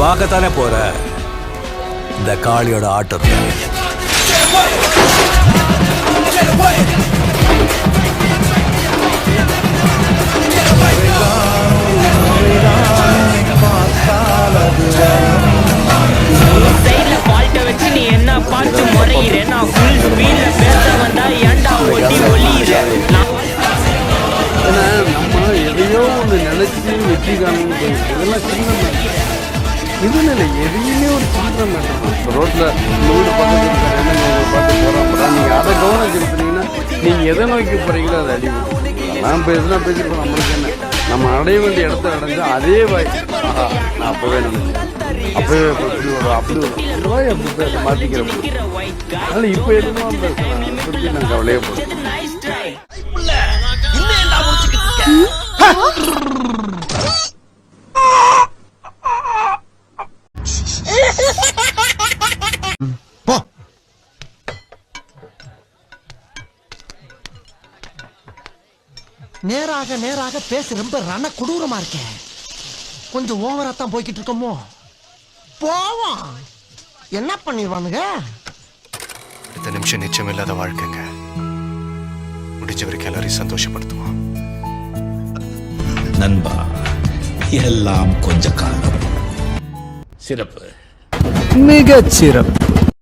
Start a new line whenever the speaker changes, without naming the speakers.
பார்க்கத்தானே போற? இந்த காளியோட ஆட்டத்தை
வச்சு நீ என்ன பார்த்து முறையிற நான் ஃபுல் ஸ்பீட்ல பேச வந்தா ஏன்டா ஒட்டி ஒளியிற
நம்ம எதையோ ஒன்று நினைச்சு வெற்றி காணும் இதெல்லாம் சின்ன இதுன்னு இல்லை எதையுமே ஒரு இப்போ ரோட்டில் உங்கள் வீடு பக்கத்தில் உங்களை பார்த்து போகிறோம் நீங்கள் அதை கவனம் செலுத்துனீங்கன்னா நீங்கள் எதை நோக்கி போகிறீங்களோ அதை அடிவு நான் எதுனா பேசியிருக்கோம் நம்மளுக்கு என்ன? நம்ம அடைய வேண்டிய இடத்த அடைஞ்சா அதே வாய். ஆஹா நான் அப்போவே நினைச்சேன். அப்போவே இப்படி வரும் அப்படி வரும் அப்படி பேச மாற்றிக்கிறப்போ அதனால் இப்போ எதுவும் பேசுகிறேன் நான் கவலையே போடுறேன்
நேராக நேராக பேச. ரொம்ப ரண கொடூரமா இருக்கேன் கொஞ்சம் ஓவரா தான் போய்கிட்டு இருக்கோமோ? போவோம். என்ன பண்ணிடுவானுங்க?
அடுத்த நிமிஷம் நிச்சயமில்லாத வாழ்க்கைங்க. முடிஞ்ச வரைக்கும் எல்லாரையும் சந்தோஷப்படுத்துவோம்.
நண்பா எல்லாம் கொஞ்ச காலம். சிறப்பு.
மிகச் சிறப்பு